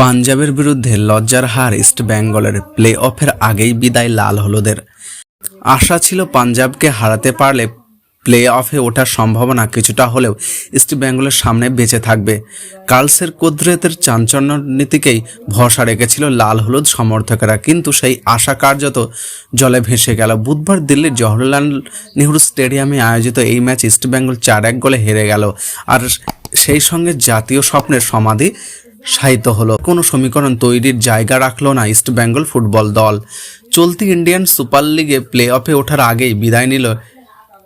পাঞ্জাবের বিরুদ্ধে লজ্জার হার ইস্ট বেঙ্গলের প্লে অফের আগেই বিদায় লাল হলুদের। আশা ছিল পাঞ্জাবকে হারাতে পারলে প্লে অফে ওঠার সম্ভাবনা কিছুটা হলেও ইস্ট বেঙ্গলের সামনে বেঁচে থাকবে। কার্লসের কুদরতের চাঞ্চল্য নীতিকেই ভরসা রেখেছিল লাল হলুদ সমর্থকেরা, কিন্তু সেই আশা কার্যত জলে ভেসে গেল। বুধবার দিল্লির জওহরলাল নেহরু স্টেডিয়ামে আয়োজিত এই ম্যাচ ইস্ট বেঙ্গল চার এক গোলে হেরে গেল। আর সেই সঙ্গে জাতীয় স্বপ্নের সমাধি সাহিত্য হলো। কোনো সমীকরণ তৈরির জায়গা রাখল না ইস্ট বেঙ্গল ফুটবল দল। চলতি ইন্ডিয়ান সুপার লিগে প্লে অফে ওঠার আগেই বিদায় নিল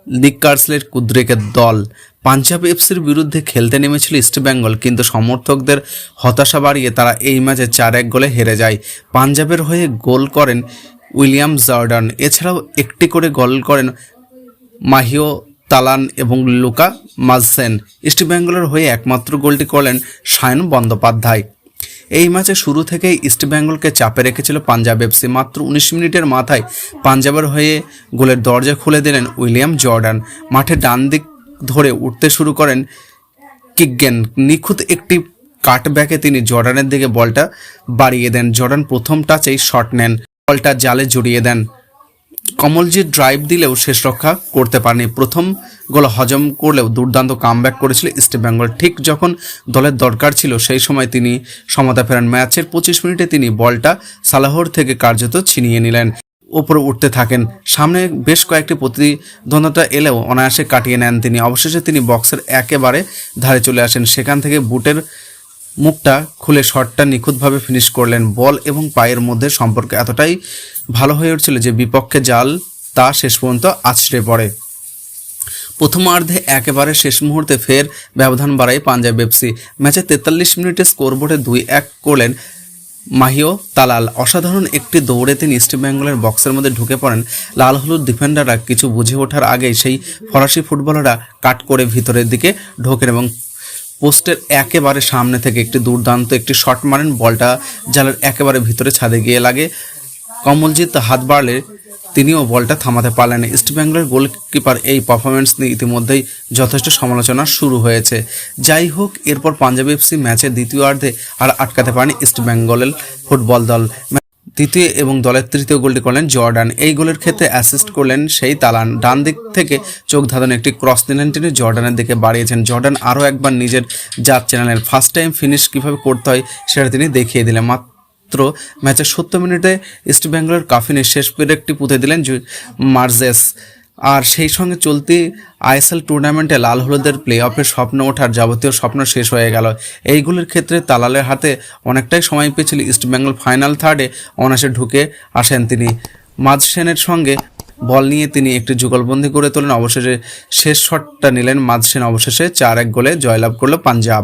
লিগ কার্সলের কুদ্রেকের দল। পাঞ্জাব এফসির বিরুদ্ধে খেলতে নেমেছিল ইস্ট বেঙ্গল, কিন্তু সমর্থকদের হতাশা বাড়িয়ে তারা এই ম্যাচে চার এক গোলে হেরে যায়। পাঞ্জাবের হয়ে গোল করেন উইলিয়াম জর্ডান। এছাড়াও একটি করে গোল করেন মাহিও তালান এবং লুকা মাজসেন ইস্ট বেঙ্গলের হয়ে একমাত্র গোলটি করলেন সায়ন বন্দ্যোপাধ্যায়। এই ম্যাচে শুরু থেকেই ইস্ট বেঙ্গলকে চাপে রেখেছিল পাঞ্জাব এফসি মাত্র উনিশ মিনিটের মাথায় পাঞ্জাবের হয়ে গোলের দরজা খুলে দিলেন উইলিয়াম জর্ডান। মাঠে ডান দিক ধরে উঠতে শুরু করেন কিগেন নিখুঁত একটি কাটব্যাকে তিনি জর্ডানের দিকে বলটা বাড়িয়ে দেন। জর্ডান প্রথম টাচেই শট নেন। বলটা জালে জড়িয়ে দেন। কমলজিৎ ড্রাইভ দিলেও শেষ রক্ষা করতে পারেনি। প্রথম গোল হজম করলেও দুর্দান্ত কামব্যাক করেছিল ইস্টবেঙ্গল ঠিক যখন দলের দরকার ছিল, সেই সময় তিনি সমতা ফেরান। ম্যাচের পঁচিশ মিনিটে তিনি বলটা সালাহর থেকে কার্যত ছিনিয়ে নিলেন। ওপরে উঠতে থাকেন। সামনে বেশ কয়েকটি প্রতিদ্বন্দ্বিতা এলেও অনায়াসে কাটিয়ে নেন তিনি। অবশেষে তিনি বক্সের একেবারে ধারে চলে আসেন। সেখান থেকে বুটের মুখটা খুলে শটটা নিখুঁতভাবে ফিনিশ করলেন। বল এবং পায়ের মধ্যে সম্পর্ক এতটাই ভালো হয়ে উঠছিল যে বিপক্ষে জাল তা শেষ পর্যন্ত আছড়ে পড়ে। প্রথমার্ধে একেবারে শেষ মুহূর্তে ফের ব্যবধান বাড়ায় পাঞ্জাব এফসি ম্যাচে তেতাল্লিশ মিনিটে স্কোরবোর্ডে দুই এক করলেন মাহিও তালাল। অসাধারণ একটি দৌড়ে তিনি ইস্টবেঙ্গলের বক্সের মধ্যে ঢুকে পড়েন। লাল হলুদ ডিফেন্ডাররা কিছু বুঝে ওঠার আগেই সেই ফরাসি ফুটবলাররা কাট করে ভিতরের দিকে ঢোকেন এবং পোস্টের একেবারে সামনে থেকে একটি দুর্দান্ত একটি শট মারেন। বলটা জালের একেবারে ভিতরে ছাদে গিয়ে লাগে। কমলজিৎ হাত বাড়লে তিনিও বলটা থামাতে পারলেন। ইস্টবেঙ্গলের গোলকিপার এই পারফরমেন্স নিয়ে ইতিমধ্যেই যথেষ্ট সমালোচনা শুরু হয়েছে। যাই হোক, এরপর পাঞ্জাব এফসি ম্যাচের দ্বিতীয়ার্ধে আর আটকাতে পারেনি ইস্টবেঙ্গলের ফুটবল দল। দ্বিতীয় এবং দলের তৃতীয় গোলটি করলেন জর্ডান। এই গোলের ক্ষেত্রে অ্যাসিস্ট করলেন সেই তালান। ডান দিক থেকে চোখ ধাঁধানো একটি ক্রস নিলেন তিনি। জর্ডানের দিকে বাড়িয়েছেন। জর্ডান আরও একবার নিজের জাত চ্যানেলের ফার্স্ট টাইম ফিনিশ কীভাবে করতে হয় সেটা তিনি দেখিয়ে দিলেন। মাত্র ম্যাচের সত্তর মিনিটে ইস্ট বেঙ্গলের কাফিনে শেষ পেরেকটি পুঁতে দিলেন মার্জেস আর সেই সঙ্গে চলতি আইএসএল টুর্নামেন্টে লাল হলুদের প্লে অফের স্বপ্ন ওঠার যাবতীয় স্বপ্ন শেষ হয়ে গেল। এইগুলির ক্ষেত্রে তালালের হাতে অনেকটাই সময় পেয়েছিল ইস্টবেঙ্গল ফাইনাল থার্ডে অনাসে ঢুকে আসেন তিনি। মাঝ সেনের সঙ্গে বল নিয়ে তিনি একটি যুগলবন্দি করে তোলেন। অবশেষে শেষ শটটা নিলেন মাঝ সেন অবশেষে চার এক গোলে জয়লাভ করল পাঞ্জাব।